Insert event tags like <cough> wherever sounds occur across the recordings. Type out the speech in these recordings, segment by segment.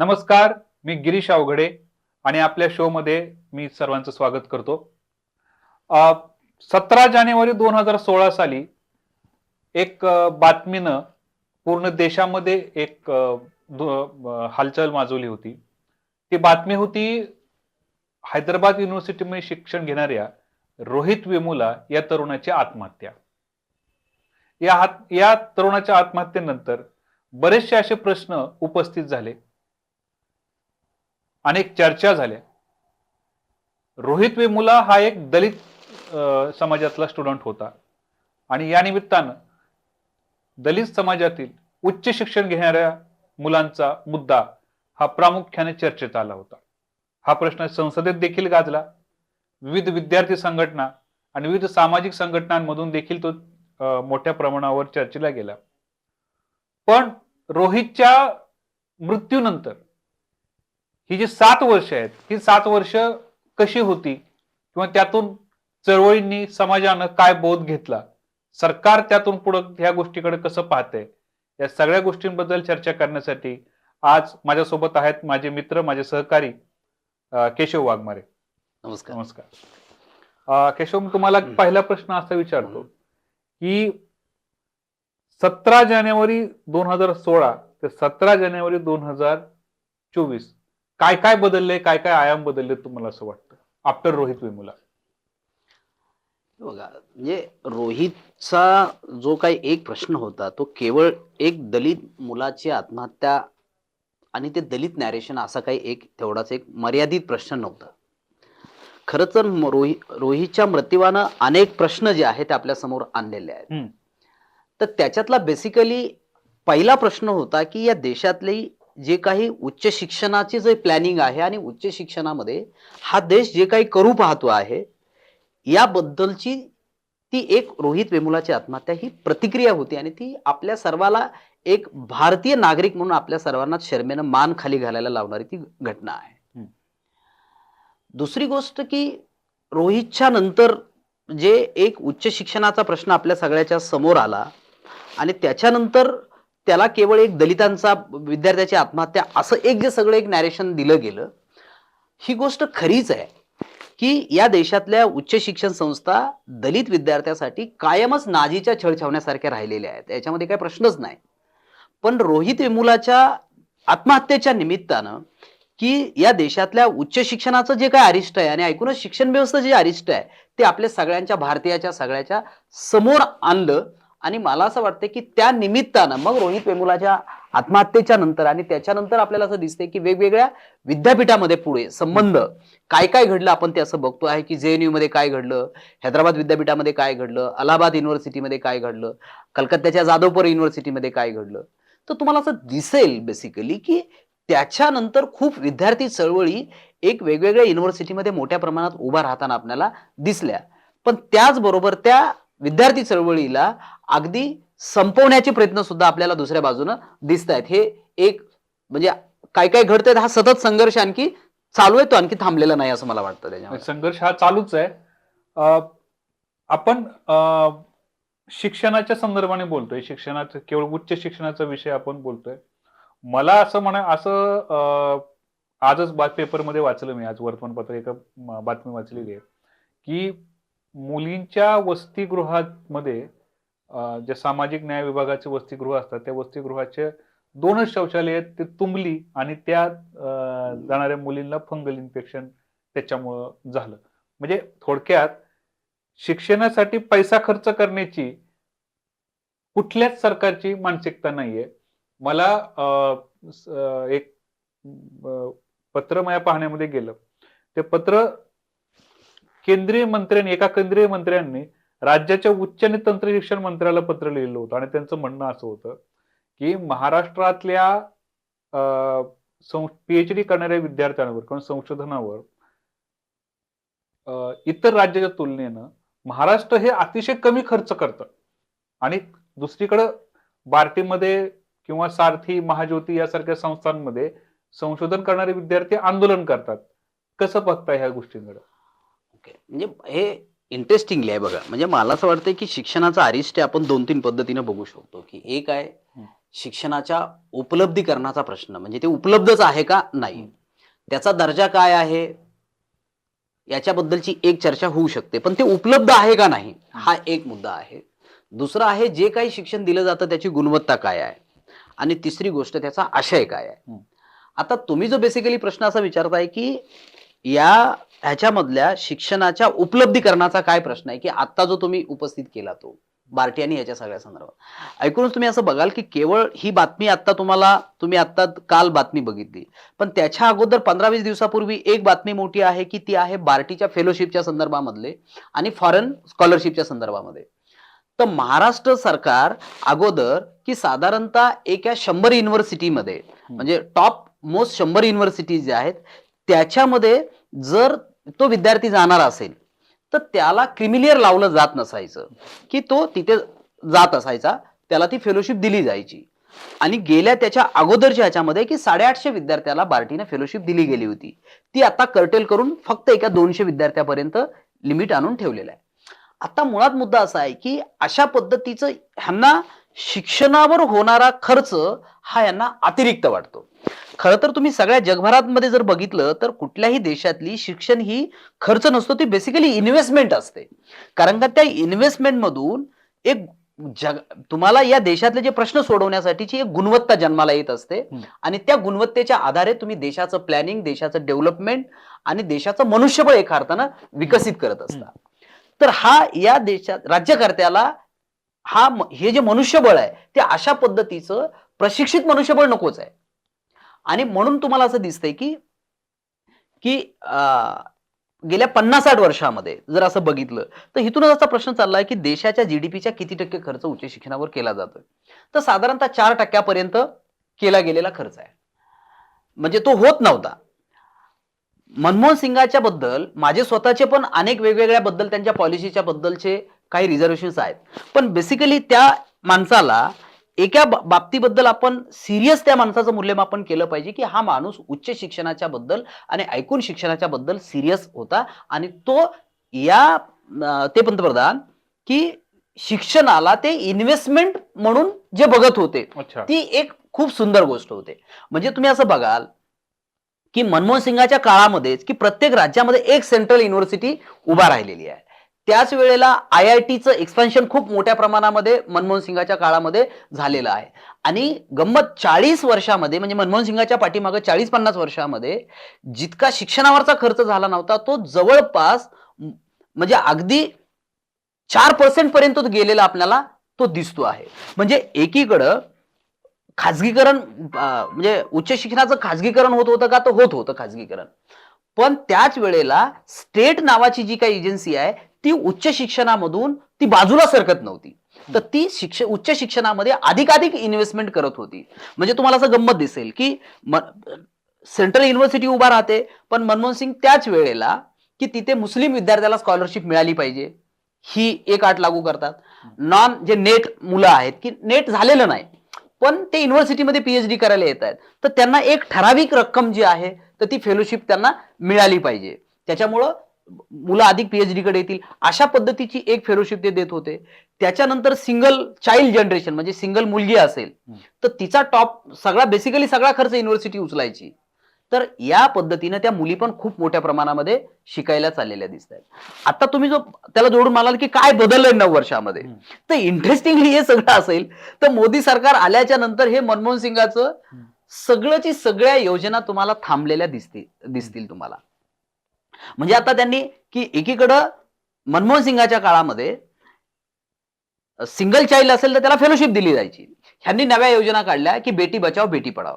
नमस्कार मी गिरीश अवघडे आणि आपल्या शो मध्ये मी सर्वांचं स्वागत करतो. सतरा जानेवारी दोन हजार सोळा साली एक बातमीनं पूर्ण देशामध्ये एक हालचाल माजवली होती. ती बातमी होती हैदराबाद युनिव्हर्सिटीमध्ये शिक्षण घेणाऱ्या रोहित वेमुला या तरुणाची आत्महत्या. या या तरुणाच्या आत्महत्येनंतर बरेचसे असे प्रश्न उपस्थित झाले. अनेक चर्चा झाल्या. रोहित वेमुला हा एक दलित समाजातला स्टुडंट होता. आणि या निमित्तानं दलित समाजातील उच्च शिक्षण घेणाऱ्या मुलांचा मुद्दा हा प्रामुख्याने चर्चेत आला होता. हा प्रश्न संसदेत देखील गाजला. विविध विद्यार्थी संघटना आणि विविध सामाजिक संघटनांमधून देखील तो मोठ्या प्रमाणावर चर्चेला गेला. पण रोहितच्या मृत्यूनंतर ही जी सात वर्ष आहेत ही सात वर्ष कशी होती? किंवा त्यातून चळवळींनी समाजानं काय बोध घेतला? सरकार त्यातून पुढे ह्या गोष्टीकडे कसं पाहतंय? या सगळ्या गोष्टींबद्दल चर्चा करण्यासाठी आज माझ्यासोबत आहेत माझे मित्र माझे सहकारी केशव वाघमारे. नमस्कार. नमस्कार. केशव मी तुम्हाला. पहिला प्रश्न असा विचारतो की सतरा जानेवारी दोन हजार सोळा ते सतरा जानेवारी दोन हजार चोवीस काय काय बदलले काय काय आयाम बदलले तुम्हाला असं वाटतं? आफ्टर रोहित वेमुला. बघा म्हणजे रोहितचा जो काही एक प्रश्न होता तो केवळ एक दलित मुलाची आत्महत्या आणि ते दलित नॅरेशन असा काही एक तेवढाच एक मर्यादित प्रश्न नव्हता. खरं तर म- रोहि रोहितच्या मृत्यूवानं अनेक प्रश्न जे आहेत ते आपल्यासमोर आणलेले आहेत. तर त्याच्यातला बेसिकली पहिला प्रश्न होता की या देशातली जे काही उच्च शिक्षणाचे जे प्लॅनिंग आहे आणि उच्च शिक्षणामध्ये हा देश जे काही करू पाहतो आहे याबद्दलची ती एक रोहित वेमुलाची आत्महत्या ही प्रतिक्रिया होती आणि ती आपल्या सर्वाला एक भारतीय नागरिक म्हणून आपल्या सर्वांना शर्मेनं मान खाली घालायला लावणारी ती घटना आहे. दुसरी गोष्ट की रोहितच्या नंतर जे एक उच्च शिक्षणाचा प्रश्न आपल्या सगळ्याच्या समोर आला आणि त्याच्यानंतर त्याला केवळ एक दलितांचा विद्यार्थ्याची आत्महत्या असं एक जे सगळं एक नॅरेशन दिलं गेलं ही गोष्ट खरीच आहे की या देशातल्या उच्च शिक्षण संस्था दलित विद्यार्थ्यासाठी कायमच नाजीच्या छळ छावण्यासारख्या राहिलेल्या आहेत. याच्यामध्ये काही प्रश्नच नाही. पण रोहित विमुलाच्या आत्महत्येच्या निमित्तानं की या देशातल्या उच्च शिक्षणाचं जे काय अरिष्ट आहे आणि ऐकूनच शिक्षण व्यवस्था जे अरिष्ट आहे ते आपल्या सगळ्यांच्या भारतीयाच्या सगळ्याच्या समोर आणलं आणि मला असं वाटतं की त्या निमित्तानं मग रोहित वेमुलाच्या आत्महत्येच्या नंतर आणि त्याच्यानंतर आपल्याला असं दिसतंय की वेगवेगळ्या विद्यापीठामध्ये पुढे संबंध काय काय घडलं आपण ते असं बघतो आहे की जे एनमध्ये काय घडलं हैदराबाद विद्यापीठामध्ये काय घडलं अलाहाबाद युनिव्हर्सिटीमध्ये काय घडलं कलकत्त्याच्या जाधवपूर युनिव्हर्सिटीमध्ये काय घडलं. तर तुम्हाला असं दिसेल बेसिकली की त्याच्यानंतर खूप विद्यार्थी चळवळी एक वेगवेगळ्या युनिव्हर्सिटीमध्ये मोठ्या प्रमाणात उभा राहताना आपल्याला दिसल्या. पण त्याचबरोबर त्या विद्यार्थी चळवळीला अगदी संपवण्याचे प्रयत्न सुद्धा आपल्याला दुसऱ्या बाजूनं दिसत आहेत हे एक म्हणजे काय काय घडतंय हा सतत संघर्ष आणखी चालू आहे तो आणखी थांबलेला नाही असं मला वाटतं त्याच्यामध्ये. संघर्ष हा चालूच आहे. आपण शिक्षणाच्या संदर्भाने बोलतोय. शिक्षणाचं केवळ उच्च शिक्षणाचा विषय आपण बोलतोय. मला असं म्हणा असं आजच पेपरमध्ये वाचलं मी आज वर्तमानपत्र एका बातमी वाचलेली आहे की मुलींच्या वसतिगृहामध्ये जे सामाजिक न्याय विभागाचे वसतिगृह असतात त्या वसतिगृहाचे दोनच शौचालय आहेत ते तुंबली आणि त्या जाणाऱ्या मुलींना फंगल इन्फेक्शन त्याच्यामुळं झालं. म्हणजे थोडक्यात शिक्षणासाठी पैसा खर्च करण्याची कुठल्याच सरकारची मानसिकता नाहीये. मला एक पत्र माझ्या पाहण्यामध्ये गेलं. ते पत्र केंद्रीय मंत्र्यांनी एका केंद्रीय मंत्र्यांनी राज्याच्या उच्च आणि तंत्र शिक्षण मंत्र्याला पत्र लिहिलं होतं. आणि त्यांचं म्हणणं असं होतं की महाराष्ट्रातल्या पीएचडी करणाऱ्या विद्यार्थ्यांवर किंवा संशोधनावर इतर राज्याच्या तुलनेनं महाराष्ट्र हे अतिशय कमी खर्च करतं. आणि दुसरीकडं बार्टीमध्ये किंवा सारथी महाज्योती यासारख्या संस्थांमध्ये संशोधन करणारे विद्यार्थी आंदोलन करतात. कसं बघताय ह्या गोष्टींकडे? म्हणजे हे इंटरेस्टिंगली आहे बघा. म्हणजे मला असं वाटतं की शिक्षणाचा अरिष्ट आपण दोन तीन पद्धतीने बघू शकतो की एक आहे. शिक्षणाच्या उपलब्धीकरणाचा प्रश्न. म्हणजे ते उपलब्धच आहे का? नाही. त्याचा दर्जा काय आहे? याच्याबद्दलची एक चर्चा होऊ शकते. पण ते उपलब्ध आहे का नाही? हा एक मुद्दा आहे. दुसरा आहे जे काही शिक्षण दिलं जातं त्याची गुणवत्ता काय आहे? आणि तिसरी गोष्ट त्याचा आशय काय आहे. आता तुम्ही जो बेसिकली प्रश्न असा विचारताय की या ह्याच्यामधल्या शिक्षणाच्या उपलब्धीकरणाचा काय प्रश्न आहे? की आता जो तुम्ही उपस्थित केला तो बार्टी आणि याच्या सगळ्या संदर्भात. ऐकूनच तुम्ही असं बघाल की केवळ ही बातमी आता तुम्हाला तुम्ही आता काल बातमी बघितली. पण त्याच्या अगोदर पंधरा वीस दिवसापूर्वी एक बातमी मोठी आहे की ती आहे बार्टीच्या फेलोशिपच्या संदर्भामधले आणि फॉरेन स्कॉलरशिपच्या संदर्भामध्ये. तर महाराष्ट्र सरकार अगोदर की साधारणतः एका शंभर युनिव्हर्सिटीमध्ये म्हणजे टॉप मोस्ट शंभर युनिव्हर्सिटीज जे आहेत त्याच्यामध्ये जर तो विद्यार्थी जाणार असेल तर त्याला क्रिमिलियर लावलं जात नसायचं. की तो तिथे जात असायचा त्याला ती फेलोशिप दिली जायची. आणि गेल्या त्याच्या अगोदरच्या ह्याच्यामध्ये की साडेआठशे विद्यार्थ्याला बार्टीने फेलोशिप दिली गेली होती. ती आता कर्टेल करून फक्त एका दोनशे विद्यार्थ्यापर्यंत लिमिट आणून ठेवलेलं आहे. आता मुळात मुद्दा असा आहे की अशा पद्धतीचं ह्यांना शिक्षणावर होणारा खर्च हा यांना अतिरिक्त वाटतो. खरं तर तुम्ही सगळ्या जगभरामध्ये जर बघितलं तर कुठल्याही देशातली शिक्षण ही खर्च नसतो ती बेसिकली इन्व्हेस्टमेंट असते. कारण का त्या इन्व्हेस्टमेंट मधून एक जग तुम्हाला या देशातले जे प्रश्न सोडवण्यासाठीची एक गुणवत्ता जन्माला येत असते. आणि त्या गुणवत्तेच्या आधारे तुम्ही देशाचं प्लॅनिंग देशाचं डेव्हलपमेंट आणि देशाचं मनुष्यबळ एका अर्थानं विकसित करत असता. तर हा या देशात राज्यकर्त्याला हा हे जे मनुष्यबळ आहे ते अशा पद्धतीचं प्रशिक्षित मनुष्यबळ नकोच आहे. आणि म्हणून तुम्हाला असं दिसतंय की की गेल्या पन्नास साठ वर्षामध्ये जर असं बघितलं तर इथूनच असा प्रश्न चाललाय की देशाच्या जीडीपीच्या किती टक्के खर्च उच्च शिक्षणावर केला जातोय? तर साधारणतः चार टक्क्यापर्यंत केला गेलेला खर्च आहे. म्हणजे तो होत नव्हता. मनमोहन सिंगाच्या बद्दल माझे स्वतःचे पण अनेक वेगवेगळ्या बद्दल त्यांच्या पॉलिसीच्या बद्दलचे काही रिझर्वेशन्स आहेत. पण बेसिकली त्या माणसाला एका बाबतीबद्दल आपण सिरियस त्या माणसाचं मूल्यमापन केलं पाहिजे की हा माणूस उच्च शिक्षणाच्या बद्दल आणि ऐकून शिक्षणाच्या बद्दल सिरियस होता. आणि तो या ते पंतप्रधान की शिक्षणाला ते इन्व्हेस्टमेंट म्हणून जे बघत होते ती एक खूप सुंदर गोष्ट होते. म्हणजे तुम्ही असं बघाल की मनमोहन सिंगाच्या काळामध्येच की प्रत्येक राज्यामध्ये एक सेंट्रल युनिव्हर्सिटी उभा राहिलेली आहे. त्याच वेळेला आय आय टीचं एक्सपान्शन खूप मोठ्या प्रमाणामध्ये मनमोहन सिंगाच्या काळामध्ये झालेलं आहे. आणि गंमत चाळीस वर्षामध्ये म्हणजे मनमोहन सिंगाच्या पाठीमागं चाळीस पन्नास वर्षामध्ये जितका शिक्षणावरचा खर्च झाला नव्हता तो जवळपास म्हणजे अगदी चार पर्सेंट पर्यंत गेलेला आपल्याला तो दिसतो आहे. म्हणजे एकीकडं खाजगीकरण म्हणजे उच्च शिक्षणाचं खाजगीकरण होत होतं का? तर होत होतं खाजगीकरण. पण त्याच वेळेला स्टेट नावाची जी काही एजन्सी आहे ती उच्च शिक्षणामधून ती बाजूला सरकत नव्हती. तर ती शिक्ष उच्च शिक्षणामध्ये अधिकाधिक इन्व्हेस्टमेंट करत होती. म्हणजे तुम्हाला असं गंमत दिसेल की सेंट्रल युनिव्हर्सिटी उभा राहते पण मनमोहन सिंग त्याच वेळेला की तिथे मुस्लिम विद्यार्थ्याला स्कॉलरशिप मिळाली पाहिजे. ही एक आठ लागू करतात. नॉन जे नेट मुलं आहेत की नेट झालेलं नाही. पण ते युनिव्हर्सिटीमध्ये पीएचडी करायला येत आहेत. तर त्यांना एक ठराविक रक्कम जी आहे तर ती फेलोशिप त्यांना मिळाली पाहिजे. त्याच्यामुळं मुलं अधिक पीएचडी कडे येतील अशा पद्धतीची एक फेलोशिप ते देत होते. त्याच्यानंतर सिंगल चाइल्ड जनरेशन म्हणजे सिंगल मुलगी असेल तर तिचा टॉप सगळा बेसिकली सगळा खर्च युनिव्हर्सिटी उचलायची. तर या पद्धतीने त्या मुली पण खूप मोठ्या प्रमाणामध्ये शिकायला चाललेल्या दिसत आहेत. आता तुम्ही जो त्याला जोडून म्हणाल की काय बदललंय नऊ वर्षामध्ये. तर इंटरेस्टिंगली हे सगळं असेल तर मोदी सरकार आल्याच्यानंतर हे मनमोहन सिंगाचं. सगळ्याची सगळ्या योजना तुम्हाला थांबलेल्या दिसतील दिसतील तुम्हाला. म्हणजे आता त्यांनी की एकीकडं मनमोहन सिंगाच्या काळामध्ये सिंगल चाइल्ड असेल तर त्याला फेलोशिप दिली जायची ह्यांनी नव्या योजना काढल्या की बेटी बचाव बेटी पढाव.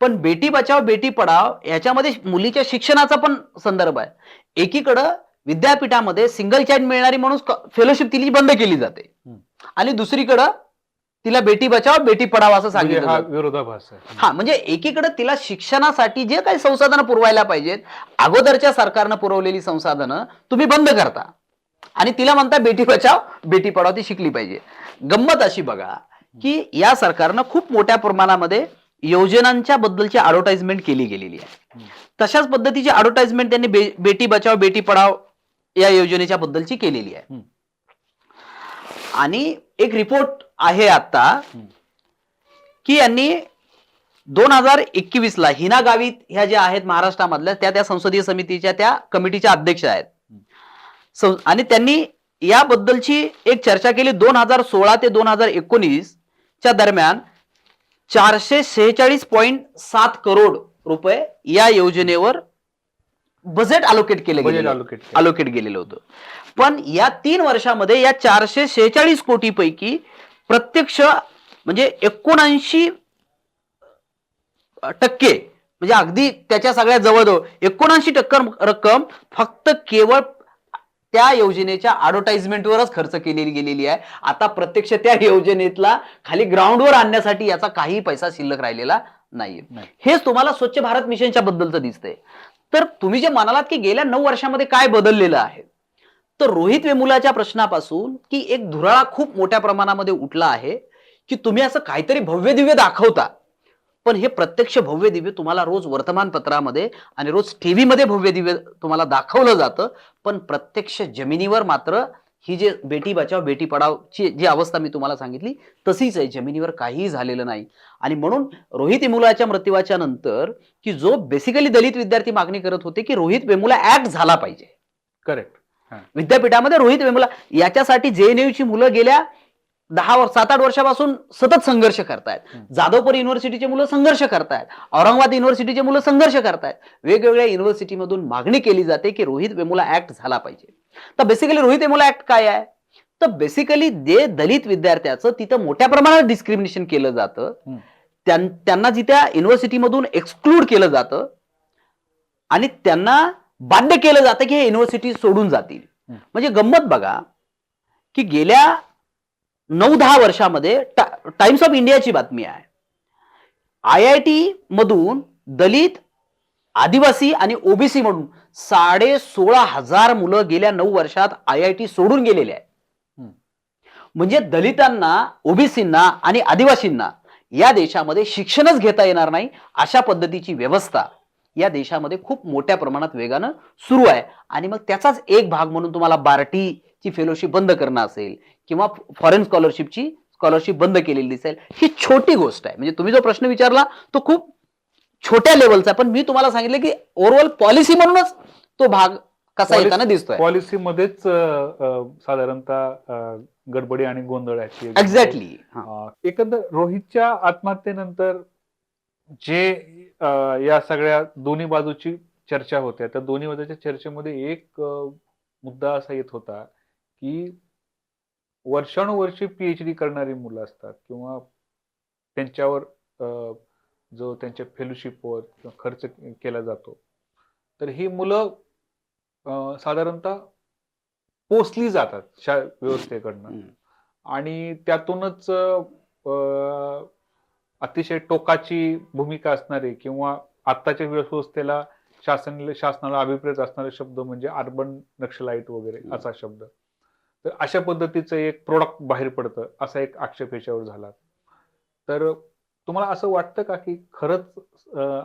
पण बेटी बचाव बेटी पढाव याच्यामध्ये मुलीच्या शिक्षणाचा पण संदर्भ आहे एकीकडं विद्यापीठामध्ये सिंगल चाइल्ड मिळणारी म्हणून फेलोशिप तिची बंद केली जाते. आणि दुसरीकडं तिला बेटी बचाव बेटी पढाव असं म्हणजे सांगितलं हा जातं. विरोधाभास आहे हा म्हणजे एकीकडे तिला शिक्षणासाठी जे काही संसाधनं पुरवायला पाहिजेत अगोदरच्या सरकारनं पुरवलेली संसाधनं तुम्ही बंद करता आणि तिला म्हणता बेटी बचाव बेटी पढाव ती शिकली पाहिजे गंमत अशी बघा की या सरकारनं खूप मोठ्या प्रमाणामध्ये योजनांच्या बद्दलची ऍडव्हर्टाइजमेंट केली गेलेली आहे. तशाच पद्धतीची ऍडव्हर्टाइजमेंट त्यांनी बे- बेटी बचाव बेटी पढाव या योजनेच्या बद्दलची केलेली आहे. आणि एक रिपोर्ट आहे आता. की यांनी दोन हजार एकवीस ला हिना गावित ह्या ज्या आहेत महाराष्ट्रामधल्या त्या त्या संसदीय समितीच्या त्या कमिटीच्या अध्यक्ष आहेत आणि त्यांनी याबद्दलची एक चर्चा केली दोन हजार सोळा ते दोन हजार एकोणीस च्या दरम्यान चारशे सेहेचाळीस पॉईंट सात करोड रुपये या योजनेवर बजेट अलोकेट केले गेले अलोकेट गेलेलं होतं. पण या तीन वर्षामध्ये या चारशे शेहेचाळीस कोटी पैकी प्रत्यक्ष म्हणजे एकोणऐंशी टक्के म्हणजे अगदी त्याच्या सगळ्यात जवळजवळ एकोणऐंशी टक्के रक्कम फक्त केवळ त्या योजनेच्या ऍडव्हर्टाइजमेंटवरच खर्च केलेली गेलेली आहे. आता प्रत्यक्ष त्या योजनेतला खाली ग्राउंडवर आणण्यासाठी याचा काही पैसा शिल्लक राहिलेला नाहीये. नाही. हेच तुम्हाला स्वच्छ भारत मिशनच्या बद्दलचं दिसतंय. तर तुम्ही जे म्हणालात की गेल्या नऊ वर्षामध्ये काय बदललेलं आहे? तर रोहित वेमुलाच्या प्रश्नापासून की एक धुराळा खूप मोठ्या प्रमाणामध्ये उठला आहे की तुम्ही असं काहीतरी भव्य दिव्य दाखवता. पण हे प्रत्यक्ष भव्य दिव्य तुम्हाला रोज वर्तमानपत्रामध्ये आणि रोज टीव्हीमध्ये भव्य दिव्य तुम्हाला दाखवलं जातं पण प्रत्यक्ष जमिनीवर मात्र ही जे बेटी बचाव बेटी पढावची जी अवस्था मी तुम्हाला सांगितली तशीच आहे. जमिनीवर काहीही झालेलं नाही. आणि म्हणून रोहित वेमुलाच्या मृत्यूच्या नंतर की जो बेसिकली दलित विद्यार्थी मागणी करत होते की रोहित वेमुला ऍक्ट झाला पाहिजे. करेक्ट विद्यापीठामध्ये रोहित वेमुला याच्यासाठी जेएनयूची मुलं गेल्या दहा वर्ष सात आठ वर्षापासून सतत संघर्ष करतायत. जाधवपूर युनिव्हर्सिटीचे मुलं संघर्ष करतायत. औरंगाबाद युनिव्हर्सिटीचे मुलं संघर्ष करतायत. वेगवेगळ्या युनिव्हर्सिटीमधून मागणी केली जाते की रोहित वेमुला ऍक्ट झाला पाहिजे. तर बेसिकली रोहित वेमुला ऍक्ट काय आहे? तर बेसिकली जे दलित विद्यार्थ्याचं तिथं मोठ्या प्रमाणात डिस्क्रिमिनेशन केलं जातं त्यांना जिथे युनिव्हर्सिटीमधून एक्सक्लूड केलं जातं आणि त्यांना बाध्य केलं जातं की हे युनिव्हर्सिटी सोडून जातील. म्हणजे गंमत बघा की गेल्या नऊ दहा वर्षामध्ये टा- टाइम्स ऑफ इंडियाची बातमी आहे. आय आय टी मधून दलित आदिवासी आणि ओबीसी म्हणून साडे सोळा हजार मुलं गेल्या नऊ वर्षात आय आय टी सोडून गेलेले हम्म. म्हणजे दलितांना ओबीसींना आणि आदिवासींना या देशामध्ये शिक्षणच घेता येणार नाही अशा पद्धतीची व्यवस्था या देशामध्ये खूप मोठ्या प्रमाणात वेगानं सुरू आहे. आणि मग त्याचाच एक भाग म्हणून तुम्हाला बार्टीची फेलोशिप बंद करणं असेल किंवा फॉरेन स्कॉलरशिपची स्कॉलरशिप बंद केलेली दिसेल ही छोटी गोष्ट आहे. म्हणजे तुम्ही जो प्रश्न विचारला तो खूप छोट्या लेवलचा पण मी तुम्हाला सांगितलं की ओव्हरऑल पॉलिसी म्हणूनच तो भाग कसा येताना दिसतोय. पॉलिसीमध्येच साधारणतः गडबडी आणि गोंधळाची एक्झॅक्टली एकंदर रोहितच्या आत्महत्येनंतर जे या सगळ्या दोन्ही बाजूची चर्चा होत्या त्या दोन्ही बाजूच्या चर्चेमध्ये एक मुद्दा असा येत होता की वर्षानुवर्षे पीएच डी करणारी मुलं असतात किंवा त्यांच्यावर जो त्यांच्या फेलोशिपवर खर्च केला जातो. तर ही मुलं साधारणतः पोचली जातात शा व्यवस्थेकडनं. आणि त्यातूनच अतिशय टोकाची भूमिका असणारे किंवा आत्ताच्या व्यवस्थेला शासन शासनाला अभिप्रेत असणारे शब्द म्हणजे अर्बन नक्षलाईट वगैरे. असा शब्द. तर अशा पद्धतीचं एक प्रोडक्ट बाहेर पडतं असा एक आक्षेप याच्यावर झाला. तर तुम्हाला असं वाटतं का की खरंच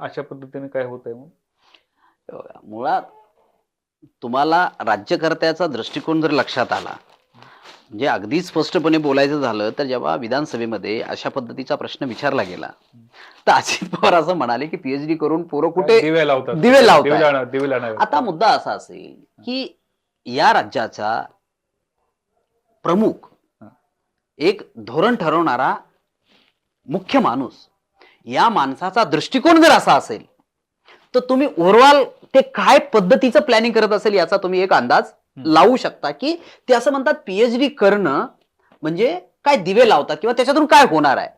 अशा पद्धतीने काय होत आहे मुळात तुम्हाला राज्यकर्त्याचा दृष्टिकोन जर लक्षात आला म्हणजे अगदी स्पष्टपणे बोलायचं झालं तर जेव्हा विधानसभेमध्ये अशा पद्धतीचा प्रश्न विचारला गेला तर अजित पवार असं म्हणाले की पीएचडी करून पोरं कुठे दिवे लावतात? दिवे लावतात. आता मुद्दा असा असेल की या राज्याचा प्रमुख एक धोरण ठरवणारा मुख्य माणूस या माणसाचा दृष्टिकोन जर असा असेल तर तुम्ही ओव्हरऑल ते काय पद्धतीचं प्लॅनिंग करत असेल याचा तुम्ही एक अंदाज. लावू शकता की ते असं म्हणतात पीएचडी करणं म्हणजे काय दिवे लावतात किंवा त्याच्यातून काय होणार आहे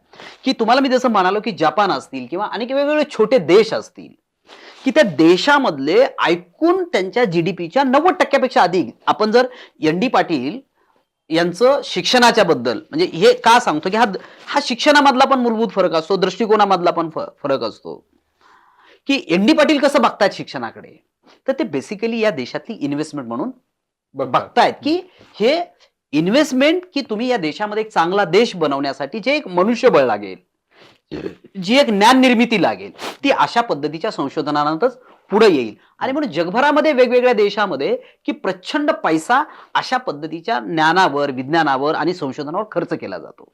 की तुम्हाला मी जसं म्हणालो की जपान असतील किंवा अनेक वेगवेगळे छोटे देश असतील की त्या देशामधले ऐकून त्यांच्या जीडीपीच्या नव्वद टक्क्यापेक्षा अधिक आपण जर एन डी पाटील यांचं शिक्षणाच्या बद्दल. म्हणजे हे का सांगतो की हा हा शिक्षणामधला पण मूलभूत फरक असतो दृष्टिकोनामधला पण फरक असतो. की एन डी पाटील कसं बघतात शिक्षणाकडे? तर ते बेसिकली या देशातली इन्व्हेस्टमेंट म्हणून. बघतायत की हे इन्व्हेस्टमेंट की तुम्ही या देशामध्ये एक चांगला देश बनवण्यासाठी जे एक मनुष्यबळ लागेल जी एक ज्ञान निर्मिती लागेल ती अशा पद्धतीच्या संशोधनानंतरच पुढे येईल. आणि म्हणून जगभरामध्ये वेगवेगळ्या देशामध्ये की प्रचंड पैसा अशा पद्धतीच्या ज्ञानावर विज्ञानावर आणि संशोधनावर खर्च केला जातो.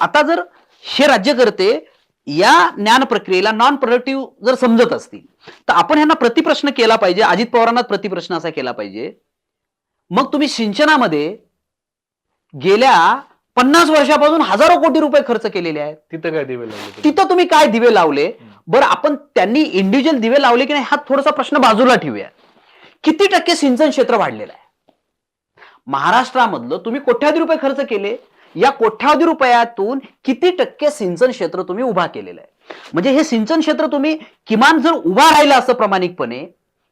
आता जर हे राज्यकर्ते या ज्ञान प्रक्रियेला नॉन प्रोडक्टिव्ह जर समजत असतील तर आपण ह्यांना प्रतिप्रश्न केला पाहिजे अजित पवारांना प्रतिप्रश्न असा केला पाहिजे. मग तुम्ही सिंचनामध्ये गेल्या पन्नास वर्षापासून हजारो कोटी रुपये खर्च केलेले आहेत. तिथं काय दिवे लावले? तिथं तुम्ही काय दिवे लावले? बरं आपण त्यांनी इंडिव्हिज्युअल दिवे लावले की नाही हा थोडासा प्रश्न बाजूला ठेवूया. किती टक्के सिंचन क्षेत्र वाढलेलं आहे? महाराष्ट्रामधलं तुम्ही कोट्यावधी रुपये खर्च केले. या कोट्यावधी रुपयातून किती टक्के सिंचन क्षेत्र तुम्ही उभा केलेलं आहे? म्हणजे हे सिंचन क्षेत्र तुम्ही किमान जर उभा राहिलं असं प्रामाणिकपणे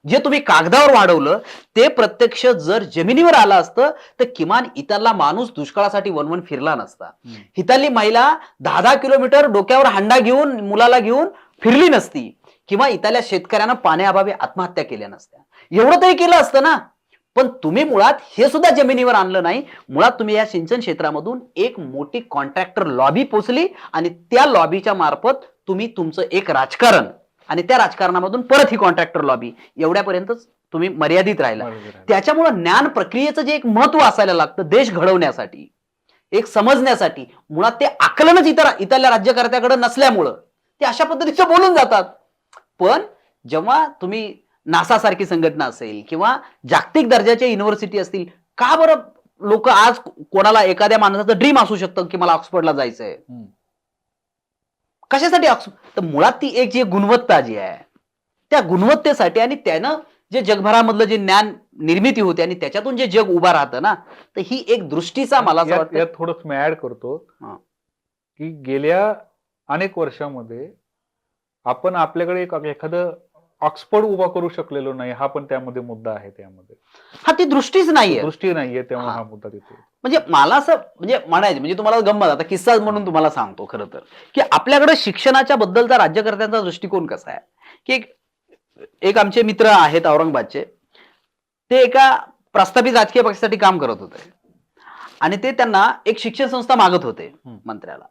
जे तुम्ही कागदावर वाढवलं ते प्रत्यक्ष जर जमिनीवर आलं असतं तर किमान इथला माणूस दुष्काळासाठी वनवन फिरला नसता. हिताली महिला दहा दहा किलोमीटर डोक्यावर हांडा घेऊन मुलाला घेऊन फिरली नसती किंवा इथल्या शेतकऱ्यांना पाण्याअभावी आत्महत्या केल्या नसत्या. एवढं तरी केलं असतं ना. पण तुम्ही मुळात हे सुद्धा जमिनीवर आणलं नाही. मुळात तुम्ही या सिंचन क्षेत्रामधून एक मोठी कॉन्ट्रॅक्टर लॉबी पोचली आणि त्या लॉबीच्या मार्फत तुम्ही तुमचं एक राजकारण आणि त्या राजकारणामधून परत ही कॉन्ट्रॅक्टर लॉबी एवढ्यापर्यंतच तुम्ही मर्यादित राहिला. त्याच्यामुळं ज्ञान प्रक्रियेचं जे एक महत्त्व असायला लागतं देश घडवण्यासाठी एक समजण्यासाठी मुळात ते आकलनच इतर इथल्या राज्यकर्त्याकडे नसल्यामुळं. ते अशा पद्धतीचं बोलून जातात पण जेव्हा तुम्ही नासा सारखी संघटना असेल किंवा जागतिक दर्जाच्या युनिव्हर्सिटी असतील का बरं लोक आज कोणाला एखाद्या माणसाचं ड्रीम असू शकतं की मला ऑक्सफर्डला जायचंय. कशासाठी ऑक्सफर्ड तर मुळात ती एक जी गुणवत्ता जी आहे त्या गुणवत्तेसाठी आणि त्यानं जे जगभरामधलं जे ज्ञान निर्मिती होते आणि त्याच्यातून जे जग उभा राहतं ना तर ही एक दृष्टीचा मला थोडंच मी ऍड करतो. की गेल्या अनेक वर्षामध्ये आपण आपल्याकडे एक एखादं ऑक्सफर्ड उभा करू शकलेलो नाही हा पण त्यामध्ये मुद्दा आहे त्यामध्ये. हा ती दृष्टीच नाहीये. दृष्टी नाहीये तेव्हा हा. मुद्दा तिथे म्हणजे मला असं म्हणजे म्हणायचं म्हणजे तुम्हाला गंमत आता किस्सा म्हणून तुम्हाला सांगतो खरं तर. की आपल्याकडे शिक्षणाच्या बद्दलचा राज्यकर्त्यांचा दृष्टिकोन कसा आहे? की एक आमचे मित्र आहेत औरंगाबादचे. ते एका प्रस्थापित राजकीय पक्षासाठी काम करत होते. आणि ते त्यांना एक शिक्षण संस्था मागत होते. मंत्र्याला.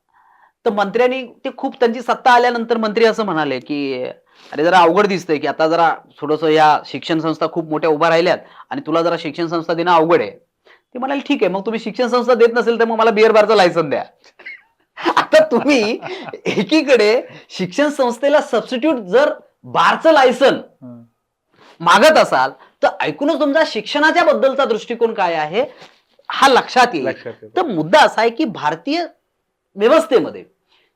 तर मंत्र्यांनी ते खूप त्यांची सत्ता आल्यानंतर मंत्री असं म्हणाले की अरे जरा अवघड दिसतंय की आता जरा थोडंसं या शिक्षण संस्था खूप मोठ्या उभा राहिल्यात आणि तुला जरा शिक्षण संस्था देणं अवघड आहे ते म्हणाले ठीक आहे मग तुम्ही शिक्षण संस्था देत नसेल तर मग मला बिअर बारचं लायसन द्या <laughs> आता तुम्ही एकीकडे शिक्षण संस्थेला सबस्टिट्यूट जर बारचं लायसन. मागत असाल तर ऐकूनच तुमचा शिक्षणाच्या बद्दलचा दृष्टिकोन काय आहे हा लक्षात येईल. तर मुद्दा असा आहे की भारतीय व्यवस्थेमध्ये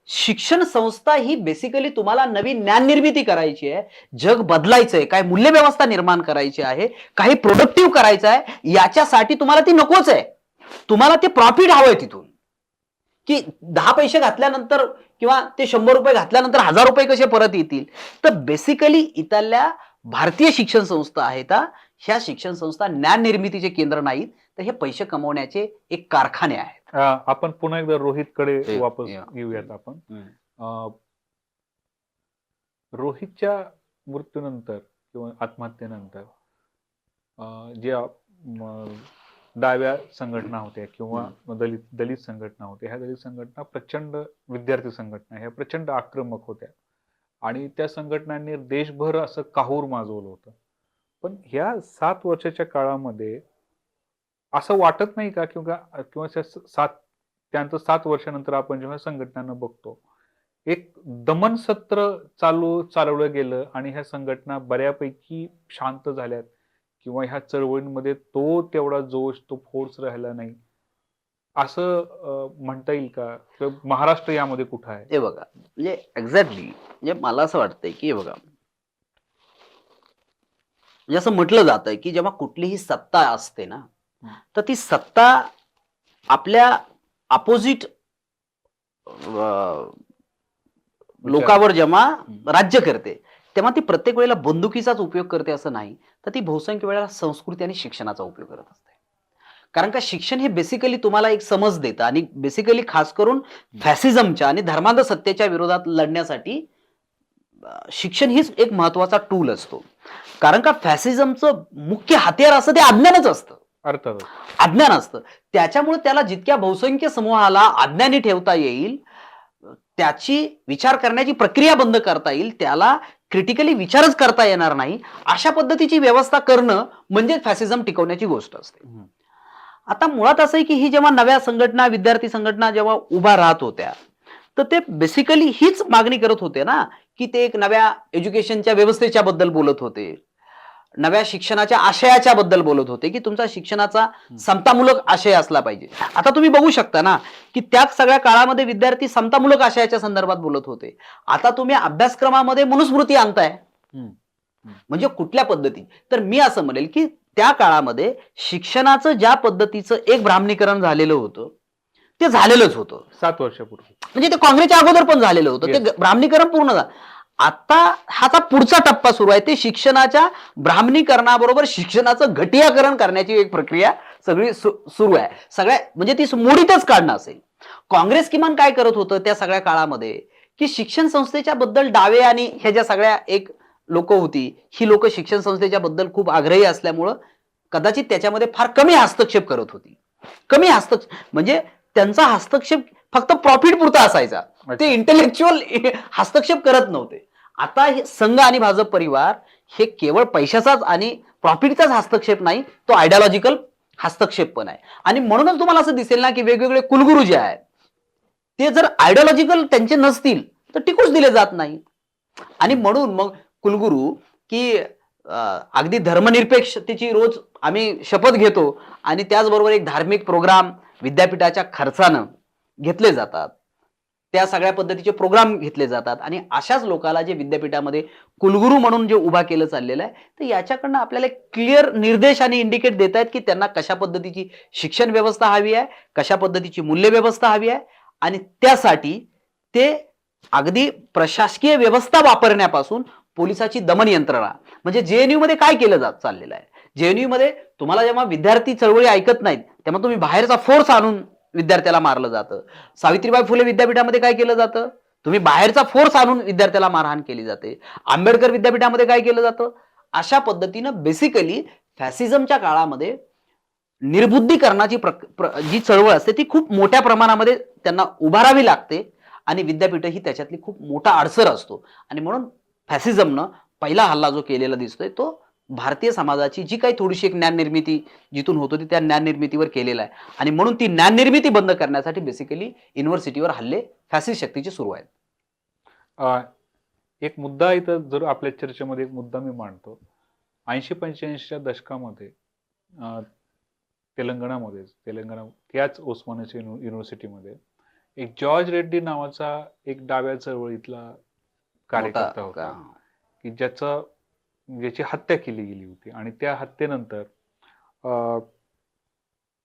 शिक्षण संस्था ही बेसिकली तुम्हाला नवीन ज्ञान निर्मिती करायची आहे. जग बदलायचंय काय मूल्य व्यवस्था निर्माण करायची आहे काही प्रोडक्टिव्ह करायचं आहे याच्यासाठी तुम्हाला ती नकोच आहे. तुम्हाला ते प्रॉफिट हवंय तिथून. की दहा पैसे घातल्यानंतर किंवा ते शंभर रुपये घातल्यानंतर हजार रुपये कसे परत येतील? तर बेसिकली इथल्या भारतीय शिक्षण संस्था आहेत ह्या शिक्षण संस्था ज्ञान निर्मितीचे केंद्र नाहीत. तर हे पैसे कमवण्याचे एक कारखाने आहेत. आपण पुन्हा एकदा रोहितकडे ते- वापस या. येऊयात आपण. हम्म. अं, रोहितच्या मृत्यूनंतर किंवा आत्महत्येनंतर अं, जे म, डाव्या संघटना होत्या किंवा दलित दलित संघटना होत्या ह्या दलित संघटना प्रचंड विद्यार्थी संघटना ह्या प्रचंड आक्रमक होत्या. आणि त्या संघटनांनी देशभर असं काहूर माजवलं होतं. पण ह्या सात वर्षाच्या काळामध्ये असं वाटत नाही का? किंवा किंवा सात त्यानंतर सात वर्षानंतर आपण जेव्हा संघटनांना बघतो एक दमन सत्र चालू चालवलं गेलं आणि ह्या संघटना बऱ्यापैकी शांत झाल्यात किंवा ह्या चळवळींमध्ये तो तेवढा जोश तो फोर्स राहिला नाही. असं म्हणता येईल का? महाराष्ट्र यामध्ये कुठं आहे? हे बघा म्हणजे एक्झॅक्टली म्हणजे मला असं वाटतंय की बघा म्हणजे असं म्हटलं जातंय की जेव्हा कुठलीही सत्ता असते ना तर ती सत्ता आपल्या अपोजिट लोकांवर जेव्हा. राज्य करते तेव्हा ती प्रत्येक वेळेला बंदुकीचाच उपयोग करते असं नाही तर ती बहुसंख्य वेळेला संस्कृती आणि शिक्षणाचा उपयोग करत असते. कारण का शिक्षण हे बेसिकली तुम्हाला एक समज देतं आणि बेसिकली खास करून फॅसिझमच्या आणि धर्मांध सत्तेच्या विरोधात लढण्यासाठी शिक्षण हीच एक महत्त्वाचा टूल असतो. कारण का फॅसिझमचं मुख्य हत्यार असं ते अज्ञानच असतं. अज्ञान असतं. त्याच्यामुळे त्याला जितक्या बहुसंख्य समूहाला अज्ञानी ठेवता येईल त्याची विचार करण्याची प्रक्रिया बंद करता येईल त्याला क्रिटिकली विचारच करता येणार नाही. अशा पद्धतीची व्यवस्था करणं म्हणजे फॅसिझम टिकवण्याची गोष्ट असते. आता मुळात असं आहे की ही जेव्हा नव्या संघटना विद्यार्थी संघटना जेव्हा उभा राहत होत्या तर ते बेसिकली हीच मागणी करत होते ना की ते एक नव्या एज्युकेशनच्या व्यवस्थेच्या बद्दल बोलत होते. नव्या शिक्षणाच्या आशयाच्या बद्दल बोलत होते की तुमचा शिक्षणाचा समतामूलक आशय असला पाहिजे. आता तुम्ही बघू शकता ना की त्याच सगळ्या काळामध्ये विद्यार्थी समतामूलक आशयाच्या संदर्भात बोलत होते. आता तुम्ही अभ्यासक्रमामध्ये मनुस्मृती आणताय. म्हणजे कुठल्या पद्धती? तर मी असं म्हणेल की त्या काळामध्ये शिक्षणाचं ज्या पद्धतीचं एक ब्राह्मणीकरण झालेलं होतं ते झालेलंच होतं. सात वर्षापूर्वी. म्हणजे ते काँग्रेसच्या अगोदर पण झालेलं होतं. ते. ब्राह्मणीकरण पूर्ण झालं. आता हाचा पुढचा टप्पा सुरू आहे. ते शिक्षणाच्या ब्राह्मणीकरणाबरोबर शिक्षणाचं घटियाकरण करण्याची एक प्रक्रिया सगळी सुरू आहे. सगळ्या म्हणजे ती मोडीतच काढणं असेल. काँग्रेस किमान काय करत होतं त्या सगळ्या काळामध्ये? की शिक्षण संस्थेच्या बद्दल डावे आणि ह्या ज्या सगळ्या एक लोक होती ही लोक शिक्षण संस्थेच्या बद्दल खूप आग्रही असल्यामुळं कदाचित त्याच्यामध्ये फार कमी हस्तक्षेप करत होती. कमी हस्तक्षेप म्हणजे त्यांचा हस्तक्षेप फक्त प्रॉफिट पुरता असायचा. ते इंटेलेक्च्युअल हस्तक्षेप करत नव्हते. आता हे संघ आणि भाजप परिवार हे केवळ पैशाचाच आणि प्रॉफिटचाच हस्तक्षेप नाही तो आयडिओलॉजिकल हस्तक्षेप पण आहे. आणि म्हणूनच तुम्हाला असं दिसेल ना की वेगवेगळे कुलगुरू जे आहेत ते जर आयडिओलॉजिकल त्यांचे नसतील तर टिकूच दिले जात नाही. आणि म्हणून मग कुलगुरू की अगदी धर्मनिरपेक्षतेची रोज आम्ही शपथ घेतो आणि त्याचबरोबर एक धार्मिक प्रोग्राम विद्यापीठाच्या खर्चानं घेतले जातात. त्या सगळ्या पद्धतीचे प्रोग्राम घेतले जातात. आणि अशाच लोकाला जे विद्यापीठामध्ये कुलगुरू म्हणून जे उभा केलं चाललेलं आहे तर याच्याकडनं आपल्याला क्लिअर निर्देश आणि इंडिकेट देत आहेत की त्यांना कशा पद्धतीची शिक्षण व्यवस्था हवी आहे कशा पद्धतीची मूल्य व्यवस्था हवी आहे आणि त्यासाठी ते अगदी प्रशासकीय व्यवस्था वापरण्यापासून पोलिसाची दमन यंत्रणा म्हणजे जेएनयू मध्ये काय केलं जात चाललेलं आहे? जेएनयू मध्ये तुम्हाला जेव्हा विद्यार्थी चळवळी ऐकत नाहीत तेव्हा तुम्ही बाहेरचा फोर्स आणून विद्यार्थ्याला मारलं जातं. सावित्रीबाई फुले विद्यापीठामध्ये काय केलं जातं? तुम्ही बाहेरचा फोर्स आणून विद्यार्थ्याला मारहाण केली जाते. आंबेडकर विद्यापीठामध्ये काय केलं जातं? अशा पद्धतीनं बेसिकली फॅसिझमच्या काळामध्ये निर्बुद्धीकरणाची प्रक- प्र- जी चळवळ असते ती खूप मोठ्या प्रमाणामध्ये त्यांना उभारावी लागते आणि विद्यापीठ ही त्याच्यातली खूप मोठा अडसर असतो. आणि म्हणून फॅसिझमनं पहिला हल्ला जो केलेला दिसतोय तो भारतीय समाजाची जी काही थोडीशी एक ज्ञान निर्मिती जिथून होत होती त्या ज्ञान निर्मितीवर केलेला आहे. आणि म्हणून ती ज्ञान निर्मिती बंद करण्यासाठी बेसिकली युनिव्हर्सिटीवर हल्ले फॅसिस्ट शक्तीचे सुरू आहेत एक मुद्दा इथं जर आपल्या चर्चेमध्ये एक मुद्दा मी मांडतो. ऐंशी पंच्याऐंशीच्या दशकामध्ये अं, तेलंगणामध्ये तेलंगणा त्याच ओस्मानिया युनि- युनिव्हर्सिटीमध्ये एक जॉर्ज रेड्डी नावाचा एक डाव्या चळवळीतला कार्यकर्ता होता. की ज्याचं ज्याची हत्या केली गेली होती. आणि त्या हत्येनंतर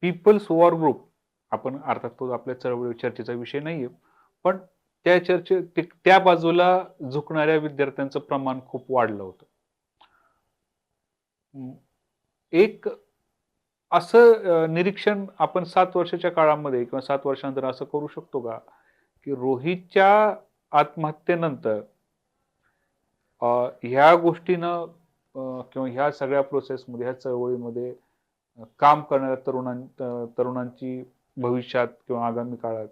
पीपल्स वॉर ग्रुप आपण अर्थात तो आपल्या चळवळी चर्चेचा विषय नाहीये पण त्या चर्चे त्या बाजूला झुकणाऱ्या विद्यार्थ्यांचं प्रमाण खूप वाढलं होतं. एक असं निरीक्षण आपण सात वर्षाच्या काळामध्ये किंवा सात वर्षानंतर असं करू शकतो का? की रोहितच्या आत्महत्येनंतर ह्या गोष्टीनं किंवा ह्या सगळ्या प्रोसेसमध्ये ह्या चळवळीमध्ये काम करणाऱ्या तरुणां तरुणांची भविष्यात किंवा आगामी काळात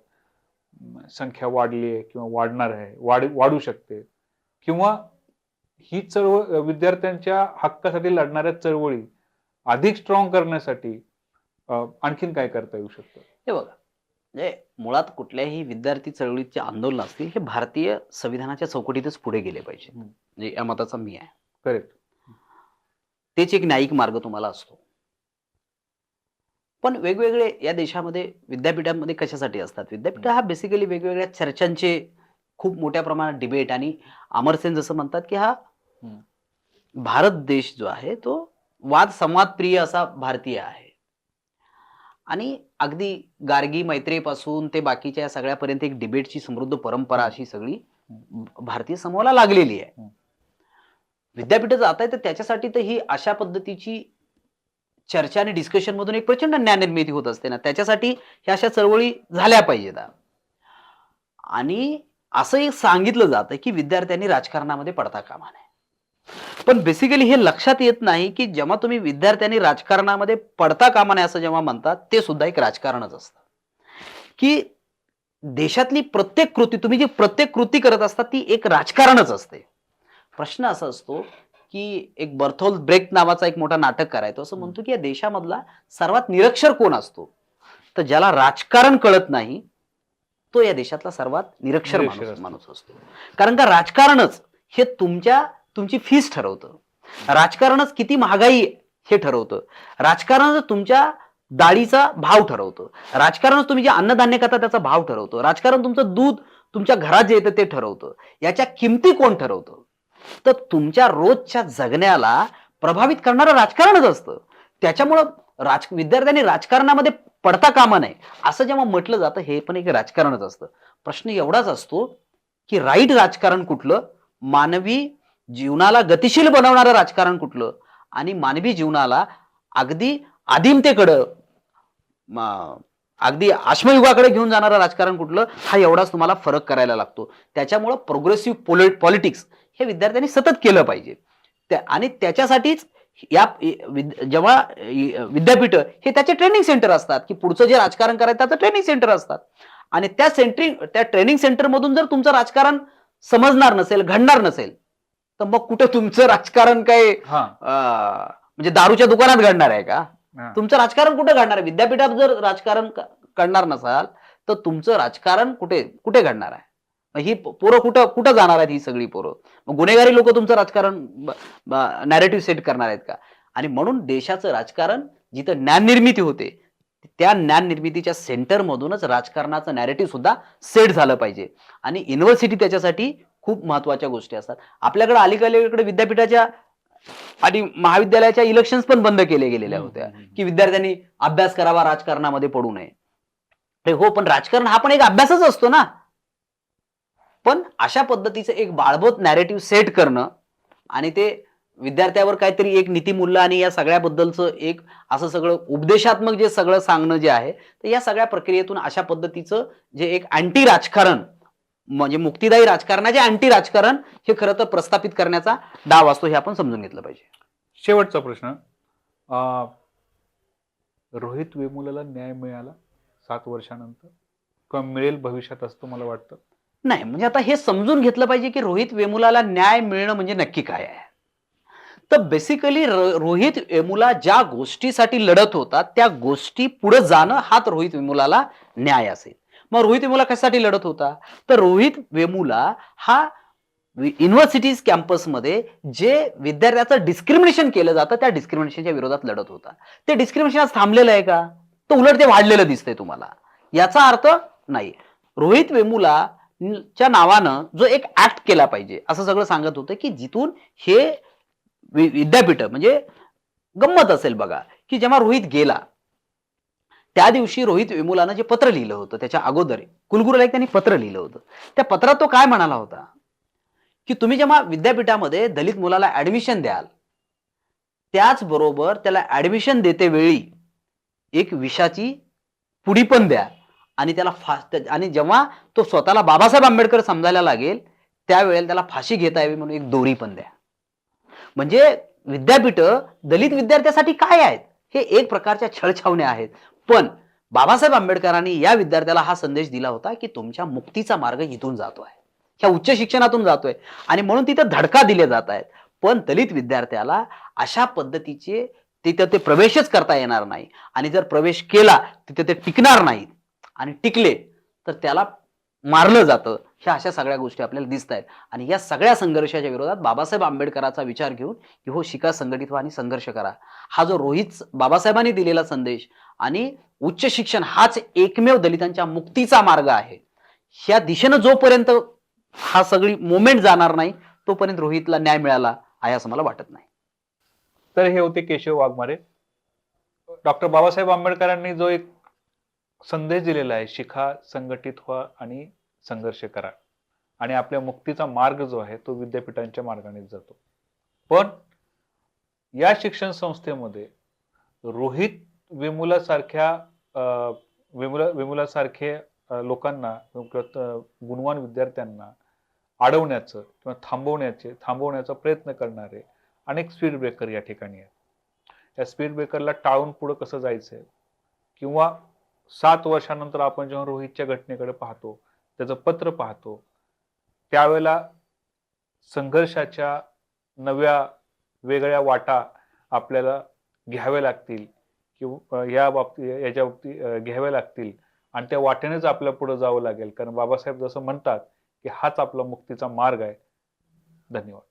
संख्या वाढली आहे किंवा वाढणार आहे वाढ वाढू शकते. किंवा ही चळवळ विद्यार्थ्यांच्या हक्कासाठी लढणाऱ्या चळवळी अधिक स्ट्रॉंग करण्यासाठी आणखीन काय करता येऊ शकतं? हे बघा म्हणजे मुळात कुठल्याही विद्यार्थी चळवळीचे आंदोलन असतील हे भारतीय संविधानाच्या चौकटीतच पुढे गेले पाहिजे. म्हणजे या मताचा मी आहे. करेक्ट तेच एक न्यायिक मार्ग तुम्हाला असतो. पण वेगवेगळे या देशामध्ये विद्यापीठांमध्ये कशासाठी असतात? विद्यापीठ हा बेसिकली वेगवेगळ्या चर्चांचे खूप मोठ्या प्रमाणात डिबेट आणि अमरसेन जसं म्हणतात की हा. भारत देश जो आहे तो वाद संवाद प्रिय असा भारतीय आहे. आणि अगदी गार्गी मैत्रेपासून ते बाकीच्या सगळ्यापर्यंत एक डिबेटची समृद्ध परंपरा अशी सगळी भारतीय समूहाला लागलेली आहे. विद्यापीठ जात आहे तर त्याच्यासाठी तर ही अशा पद्धतीची चर्चा आणि डिस्कशन मधून एक प्रचंड ज्ञाननिर्मिती होत असते ना. त्याच्यासाठी ह्या अशा चळवळी झाल्या पाहिजेत. आणि असं एक सांगितलं जातं की विद्यार्थ्यांनी राजकारणामध्ये पडता कामा नये. पण बेसिकली हे लक्षात येत नाही की जेव्हा तुम्ही विद्यार्थ्यांनी राजकारणामध्ये पडता कामा नये असं जेव्हा म्हणतात ते सुद्धा एक राजकारणच असतं. की देशातली प्रत्येक कृती तुम्ही जी प्रत्येक कृती करत असता ती एक राजकारणच असते. प्रश्न असा असतो की एक बर्थोल ब्रेक नावाचा एक मोठा नाटक करायचो. असं म्हणतो की या देशामधला सर्वात निरक्षर कोण असतो? तर ज्याला राजकारण कळत नाही तो या देशातला सर्वात निरक्षर माणूस असतो. माणूस असतो. कारण का राजकारणच हे तुमच्या तुमची फीस ठरवतं. राजकारणच किती महागाई हे ठरवतं. राजकारणच तुमच्या डाळीचा भाव ठरवतं. राजकारणच तुम्ही जे अन्नधान्य खाता त्याचा भाव ठरवतं. राजकारण तुमचं दूध तुमच्या घरात जे येतं ते ठरवतं. याच्या किमती कोण ठरवतं? तर तुमच्या रोजच्या जगण्याला प्रभावित करणारं राजकारणच असतं. त्याच्यामुळं राज विद्यार्थ्यांनी राजकारणामध्ये पडता कामा नये. असं जेव्हा म्हटलं जातं हे पण एक राजकारणच असतं. प्रश्न एवढाच असतो की राईट राजकारण कुठलं? मानवी जीवनाला गतिशील बनवणारं राजकारण कुठलं? आणि मानवी जीवनाला अगदी आदिमतेकडं अगदी आश्मयुगाकडे घेऊन जाणारं राजकारण कुठलं? हा एवढाच तुम्हाला फरक करायला लागतो. त्याच्यामुळं प्रोग्रेसिव्ह पॉलिटिक्स हे विद्यार्थ्यांनी सतत केलं पाहिजे. त्या- आणि त्याच्यासाठीच या जेव्हा विद्यापीठ हे त्याचे ट्रेनिंग सेंटर असतात की पुढचं जे राजकारण करायचं त्याचं ट्रेनिंग सेंटर असतात. आणि त्या सेंटरिंग त्या ट्रेनिंग सेंटर मधून जर तुमचं राजकारण समजणार नसेल घडणार नसेल तर मग कुठे तुमचं राजकारण काय म्हणजे दारूच्या दुकानात घडणार आहे का. तुमचं राजकारण कुठे घडणार आहे? विद्यापीठात जर राजकारण करणार नसाल तर तुमचं राजकारण कुठे कुठे घडणार आहे? ही पोरं कुठं कुठं जाणार आहेत ही सगळी पोरं? मग गुन्हेगारी लोक तुमचं राजकारण नॅरेटिव्ह सेट करणार आहेत का? आणि म्हणून देशाचं राजकारण जिथं ज्ञान निर्मिती होते त्या ज्ञान निर्मितीच्या सेंटरमधूनच राजकारणाचं नॅरेटिव्ह सुद्धा सेट झालं पाहिजे. आणि युनिव्हर्सिटी त्याच्यासाठी खूप महत्त्वाच्या गोष्टी असतात. आपल्याकडे अलीकडे विद्यापीठाच्या आणि महाविद्यालयाच्या इलेक्शन्स पण बंद केले गेलेल्या होत्या. की विद्यार्थ्यांनी अभ्यास करावा राजकारणामध्ये पडू नये. हो पण राजकारण हा पण एक अभ्यासच असतो ना. पण अशा पद्धतीचं एक बाळबोत नॅरेटिव्ह सेट करणं आणि ते विद्यार्थ्यावर काहीतरी एक नीतिमूल्य आणि या सगळ्याबद्दलचं एक असं सगळं उपदेशात्मक जे सगळं सांगणं जे आहे तर या सगळ्या प्रक्रियेतून अशा पद्धतीचं जे एक अँटी राजकारण म्हणजे मुक्तिदायी राजकारणाचे अँटी राजकारण हे खरं तर प्रस्थापित करण्याचा डाव असतो हे आपण समजून घेतलं पाहिजे. शेवटचा प्रश्न. अं, रोहित वेमुलाला न्याय मिळाला सात वर्षानंतर? किंवा मिळेल भविष्यात असतो मला वाटतं? नाही म्हणजे आता हे समजून घेतलं पाहिजे की रोहित वेमुलाला न्याय मिळणं म्हणजे नक्की काय आहे. तर बेसिकली रोहित वेमुला ज्या गोष्टीसाठी लढत होता त्या गोष्टी पुढे जाणं हाच रोहित वेमुलाला न्याय असेल. मग रोहित वेमुला कशासाठी लढत होता? तर रोहित वेमुला हा युनिव्हर्सिटीज कॅम्पसमध्ये जे विद्यार्थ्याचं डिस्क्रिमिनेशन केलं जातं त्या डिस्क्रिमिनेशनच्या विरोधात लढत होता. ते डिस्क्रिमिनेशन आज थांबलेलं आहे का? तर उलट ते वाढलेलं दिसतंय तुम्हाला. याचा अर्थ नाही. रोहित वेमुला च्या नावानं जो एक ऍक्ट केला पाहिजे. असं सगळं सांगत होतं की जिथून हे विद्यापीठ म्हणजे गंमत असेल बघा की जेव्हा रोहित गेला त्या दिवशी रोहित विमुलानं जे पत्र लिहिलं होतं त्याच्या अगोदर कुलगुरूला एक त्यांनी पत्र लिहिलं होतं. त्या पत्रात तो काय म्हणाला होता? की तुम्ही जेव्हा विद्यापीठामध्ये दलित मुलाला ऍडमिशन द्याल त्याचबरोबर त्याला ऍडमिशन देते वेळी एक विषाची पुढी पण द्या आणि त्याला फा आणि जेव्हा तो स्वतःला बाबासाहेब आंबेडकर समजायला लागेल त्यावेळेला त्याला फाशी घेता यावी म्हणून एक दोरी पण द्या. म्हणजे विद्यापीठ दलित विद्यार्थ्यासाठी काय आहेत? हे एक प्रकारच्या छळछावण्या आहेत. पण बाबासाहेब आंबेडकरांनी या विद्यार्थ्याला हा संदेश दिला होता की तुमच्या मुक्तीचा मार्ग इथून जातो आहे ह्या उच्च शिक्षणातून जातोय. आणि म्हणून तिथं धडका दिले जात आहेत. पण दलित विद्यार्थ्याला अशा पद्धतीचे तिथं ते प्रवेशच करता येणार नाही. आणि जर प्रवेश केला तिथे ते टिकणार नाहीत. आणि टिकले तर त्याला मारलं जातं. ह्या अशा सगळ्या गोष्टी आपल्याला दिसत आहेत. आणि या सगळ्या संघर्षाच्या विरोधात बाबासाहेब आंबेडकरांचा विचार घेऊन की हो शिका संघटित व्हा आणि संघर्ष करा. हा जो रोहित बाबासाहेबांनी दिलेला संदेश आणि उच्च शिक्षण हाच एकमेव दलितांच्या मुक्तीचा मार्ग आहे. ह्या दिशेनं जोपर्यंत हा सगळी मोमेंट जाणार नाही तोपर्यंत रोहितला न्याय मिळाला आहे असं मला वाटत नाही. तर हे होते केशव वाघमारे. डॉक्टर बाबासाहेब आंबेडकरांनी जो एक संदेश दिलेला आहे शिखा संघटित व्हा आणि संघर्ष करा. आणि आपल्या मुक्तीचा मार्ग जो आहे तो विद्यापीठांच्या मार्गानेच जातो. पण या शिक्षण संस्थेमध्ये रोहित विमुलासारख्या विमुला विमुलासारखे लोकांना गुणवान विद्यार्थ्यांना अडवण्याचं किंवा थांबवण्याचे थांबवण्याचा प्रयत्न करणारे अनेक स्पीड ब्रेकर या ठिकाणी आहेत. या स्पीड ब्रेकरला टाळून पुढं कसं जायचंय? किंवा सात वर्षानंतर आपण जेव्हा रोहितच्या घटनेकडे पाहतो त्याचं पत्र पाहतो त्यावेळेला संघर्षाच्या नव्या वेगळ्या वाटा आपल्याला घ्याव्या लागतील किंवा या बाबतीत याच्या बाबतीत घ्याव्या लागतील. आणि त्या वाटेनेच आपल्या पुढे जावं लागेल. कारण बाबासाहेब जसं म्हणतात की हाच आपला मुक्तीचा मार्ग आहे. धन्यवाद.